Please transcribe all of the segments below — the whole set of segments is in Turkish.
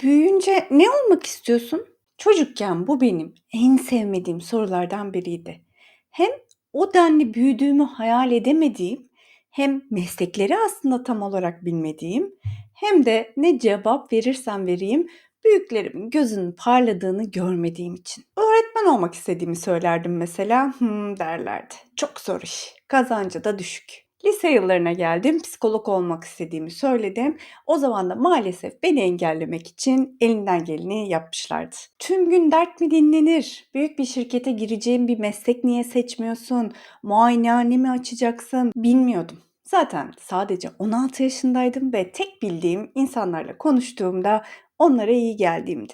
Büyüyünce ne olmak istiyorsun? Çocukken bu benim en sevmediğim sorulardan biriydi. Hem o denli büyüdüğümü hayal edemediğim, hem meslekleri aslında tam olarak bilmediğim, hem de ne cevap verirsem vereyim büyüklerimin gözünün parladığını görmediğim için. Öğretmen olmak istediğimi söylerdim mesela. Hımm derlerdi. Çok zor iş. Kazancı da düşük. Lise yıllarına geldim. Psikolog olmak istediğimi söyledim. O zaman da maalesef beni engellemek için elinden geleni yapmışlardı. Tüm gün dert mi dinlenir? Büyük bir şirkete gireceğin bir meslek niye seçmiyorsun? Muayenehane mi açacaksın? Bilmiyordum. Zaten sadece 16 yaşındaydım ve tek bildiğim insanlarla konuştuğumda onlara iyi geldiğimdi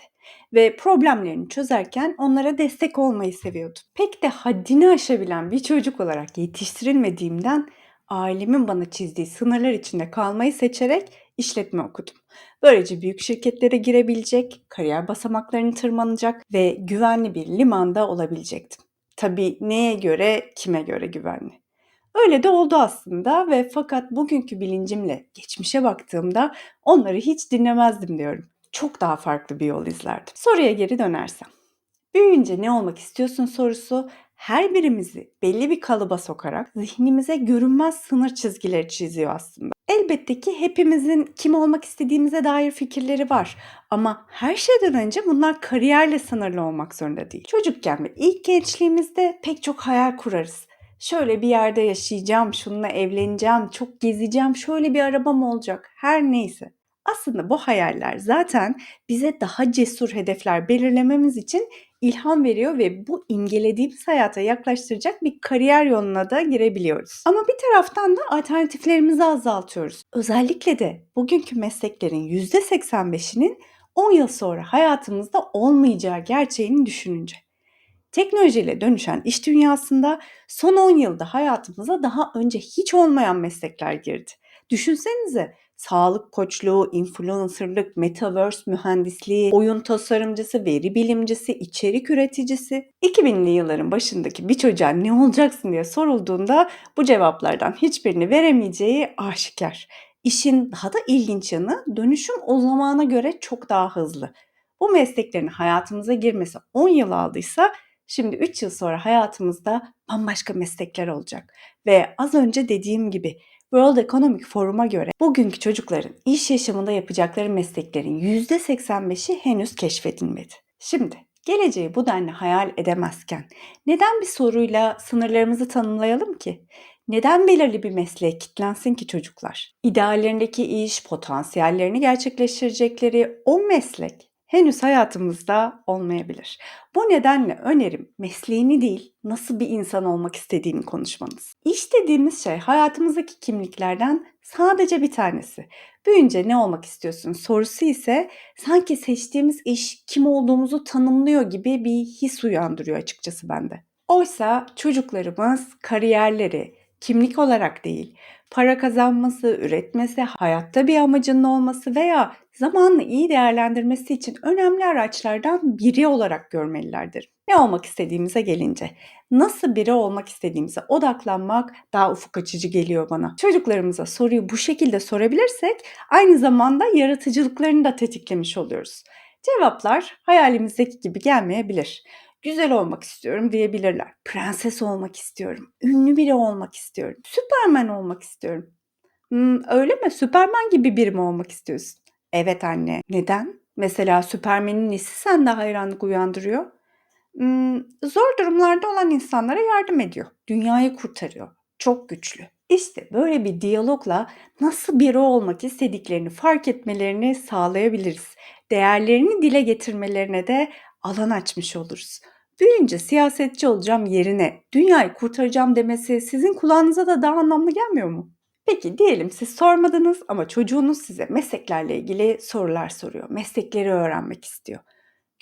ve problemlerini çözerken onlara destek olmayı seviyordum. Pek de haddini aşabilen bir çocuk olarak yetiştirilmediğimden ailemin bana çizdiği sınırlar içinde kalmayı seçerek işletme okudum. Böylece büyük şirketlere girebilecek, kariyer basamaklarını tırmanacak ve güvenli bir limanda olabilecektim. Tabii neye göre, kime göre güvenli. Öyle de oldu aslında ve fakat bugünkü bilincimle geçmişe baktığımda onları hiç dinlemezdim diyorum. Çok daha farklı bir yol izlerdim. Soruya geri dönersem. Büyüyünce ne olmak istiyorsun sorusu her birimizi belli bir kalıba sokarak zihnimize görünmez sınır çizgileri çiziyor aslında. Elbette ki hepimizin kim olmak istediğimize dair fikirleri var. Ama her şeyden önce bunlar kariyerle sınırlı olmak zorunda değil. Çocukken ve ilk gençliğimizde pek çok hayal kurarız. Şöyle bir yerde yaşayacağım, şununla evleneceğim, çok gezeceğim, şöyle bir arabam olacak, her neyse. Aslında bu hayaller zaten bize daha cesur hedefler belirlememiz için ilham veriyor ve bu imgelediğimiz hayata yaklaştıracak bir kariyer yoluna da girebiliyoruz. Ama bir taraftan da alternatiflerimizi azaltıyoruz. Özellikle de bugünkü mesleklerin %85'inin 10 yıl sonra hayatımızda olmayacağı gerçeğini düşününce. Teknolojiyle dönüşen iş dünyasında son 10 yılda hayatımıza daha önce hiç olmayan meslekler girdi. Düşünsenize sağlık koçluğu, influencerlık, metaverse mühendisliği, oyun tasarımcısı, veri bilimcisi, içerik üreticisi. 2000'li yılların başındaki bir çocuğa ne olacaksın diye sorulduğunda bu cevaplardan hiçbirini veremeyeceği aşikar. İşin daha da ilginç yanı dönüşüm o zamana göre çok daha hızlı. Bu mesleklerin hayatımıza girmesi 10 yıl aldıysa şimdi 3 yıl sonra hayatımızda bambaşka meslekler olacak. Ve az önce dediğim gibi World Economic Forum'a göre bugünkü çocukların iş yaşamında yapacakları mesleklerin %85'i henüz keşfedilmedi. Şimdi geleceği bu denli hayal edemezken neden bir soruyla sınırlarımızı tanımlayalım ki? Neden belirli bir mesleğe kitlensin ki çocuklar? İdeallerindeki iş, potansiyellerini gerçekleştirecekleri o meslek henüz hayatımızda olmayabilir. Bu nedenle önerim mesleğini değil, nasıl bir insan olmak istediğini konuşmanız. İş dediğimiz şey hayatımızdaki kimliklerden sadece bir tanesi. Büyünce ne olmak istiyorsun sorusu ise sanki seçtiğimiz iş kim olduğumuzu tanımlıyor gibi bir his uyandırıyor açıkçası bende. Oysa çocuklarımız kariyerleri kimlik olarak değil, para kazanması, üretmesi, hayatta bir amacının olması veya zamanını iyi değerlendirmesi için önemli araçlardan biri olarak görmelilerdir. Ne olmak istediğimize gelince, nasıl biri olmak istediğimize odaklanmak daha ufuk açıcı geliyor bana. Çocuklarımıza soruyu bu şekilde sorabilirsek aynı zamanda yaratıcılıklarını da tetiklemiş oluyoruz. Cevaplar hayalimizdeki gibi gelmeyebilir güzel olmak istiyorum diyebilirler. Prenses olmak istiyorum. Ünlü biri olmak istiyorum. Süpermen olmak istiyorum. Hmm, öyle mi? Süpermen gibi biri mi olmak istiyorsun? Evet anne. Neden? Mesela Süpermen'in nesi sende hayranlık uyandırıyor? Hmm, zor durumlarda olan insanlara yardım ediyor. Dünyayı kurtarıyor. Çok güçlü. İşte böyle bir diyalogla nasıl biri olmak istediklerini fark etmelerini sağlayabiliriz. Değerlerini dile getirmelerine de alan açmış oluruz. Büyüyünce siyasetçi olacağım yerine dünyayı kurtaracağım demesi sizin kulağınıza da daha anlamlı gelmiyor mu? Peki diyelim siz sormadınız ama çocuğunuz size mesleklerle ilgili sorular soruyor. Meslekleri öğrenmek istiyor.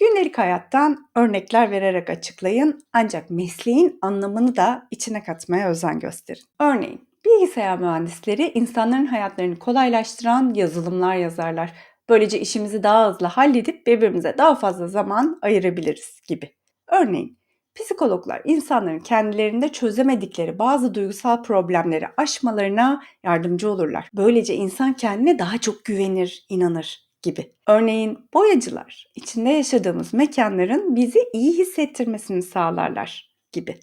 Gündelik hayattan örnekler vererek açıklayın ancak mesleğin anlamını da içine katmaya özen gösterin. Örneğin bilgisayar mühendisleri insanların hayatlarını kolaylaştıran yazılımlar yazarlar. Böylece işimizi daha hızlı halledip birbirimize daha fazla zaman ayırabiliriz gibi. Örneğin psikologlar insanların kendilerinde çözemedikleri bazı duygusal problemleri aşmalarına yardımcı olurlar. Böylece insan kendine daha çok güvenir, inanır gibi. Örneğin boyacılar içinde yaşadığımız mekanların bizi iyi hissettirmesini sağlarlar gibi.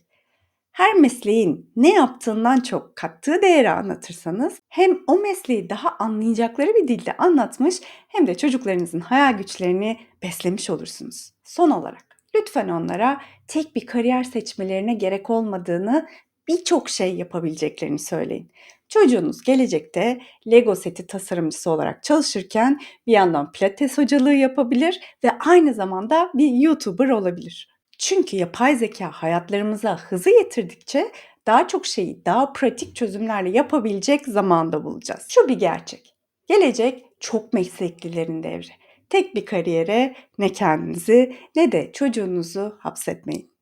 Her mesleğin ne yaptığından çok kattığı değeri anlatırsanız hem o mesleği daha anlayacakları bir dilde anlatmış hem de çocuklarınızın hayal güçlerini beslemiş olursunuz. Son olarak lütfen onlara tek bir kariyer seçmelerine gerek olmadığını, birçok şey yapabileceklerini söyleyin. Çocuğunuz gelecekte Lego seti tasarımcısı olarak çalışırken bir yandan pilates hocalığı yapabilir ve aynı zamanda bir YouTuber olabilir. Çünkü yapay zeka hayatlarımıza hızı getirdikçe daha çok şeyi daha pratik çözümlerle yapabilecek zamanda bulacağız. Şu bir gerçek. Gelecek çok mesleklilerin devri. Tek bir kariyere ne kendinizi ne de çocuğunuzu hapsetmeyin.